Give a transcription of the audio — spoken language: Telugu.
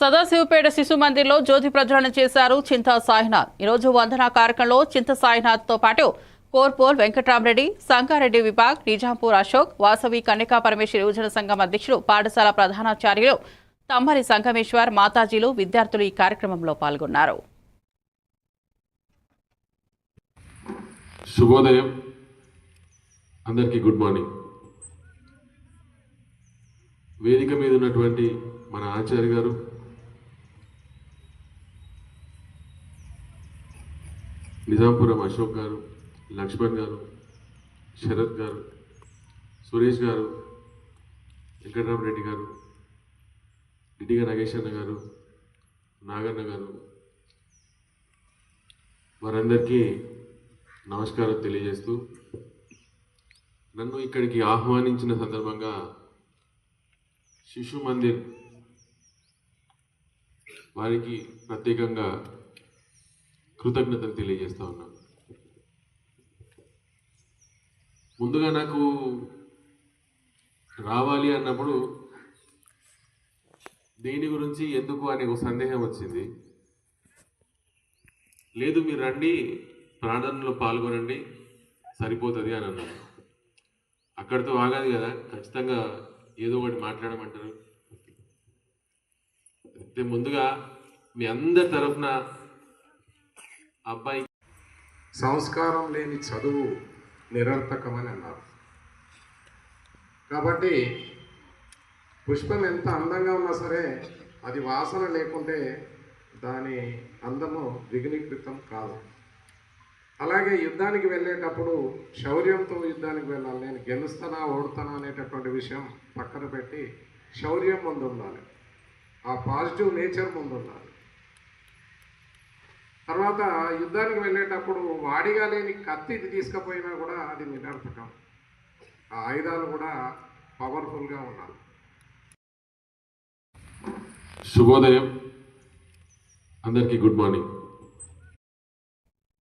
సదాశివపేట శిశు మందిర్లో జ్యోతి ప్రజ్వలన చేశారు చింత సాయినాథ్. ఈరోజు వందన కార్యక్రమంలో చింత సాయినాథ్తో పాటు కోర్పోల్ వెంకట్రామరెడ్డి సంగారెడ్డి విభాగ్ నిజాంపూర్ అశోక్ వాసవి కన్యకా పరమేశ్వరి యువజన సంఘం అధ్యక్షులు పాఠశాల ప్రధానాచార్యులు తమ్మరి సంగమేశ్వర్ మాతాజీలు విద్యార్థులు ఈ కార్యక్రమంలో పాల్గొన్నారు. శుభోదయం. అందరికీ గుడ్ మార్నింగ్. వేదిక మీద ఉన్నటువంటి మన ఆచార్య గారు. నిజాంపురం అశోక్ గారు లక్ష్మణ్ గారు శరత్ గారు సురేష్ గారు వెంకటరామరెడ్డి గారు డిడిగా నాగేశ్ అన్న గారు నాగన్న గారు. వారందరికీ నమస్కారం తెలియజేస్తూ నన్ను ఇక్కడికి ఆహ్వానించిన సందర్భంగా శిశు మందిర్ వారికి ప్రత్యేకంగా కృతజ్ఞతలు తెలియజేస్తా ఉన్నాను ముందుగా నాకు రావాలి అన్నప్పుడు దీని గురించి ఎందుకు అనే ఒక సందేహం వచ్చింది. లేదు మీరు రండి ప్రార్థనలో పాల్గొనండి సరిపోతుంది అని అన్నారు. అక్కడితో ఆగాది కదా ఖచ్చితంగా ఏదో ఒకటి మాట్లాడమంటారు. అయితే ముందుగా మీ అందరి తరఫున అబ్బాయి సంస్కారం లేని చదువు నిరర్థకమని అన్నారు. కాబట్టి పుష్పం ఎంత అందంగా ఉన్నా సరే అది వాసన లేకుంటే దాని అందము విఘ్నీకృతం కాదు. అలాగే యుద్ధానికి వెళ్ళేటప్పుడు శౌర్యంతో యుద్ధానికి వెళ్ళాలి. నేను గెలుస్తానా ఓడుతానా అనేటటువంటి విషయం పక్కన పెట్టి శౌర్యం ముందు ఉండాలి ఆ పాజిటివ్ నేచర్ ముందు ఉండాలి తర్వాత యుద్ధానికి వెళ్ళేటప్పుడు వాడిగా లేని కత్తి తీసుకపోయినా తీసుకుపోయినా కూడా అది నిరర్థకం. ఆ ఆయుధాలు కూడా పవర్ఫుల్గా ఉండాలి. శుభోదయం. అందరికీ గుడ్ మార్నింగ్.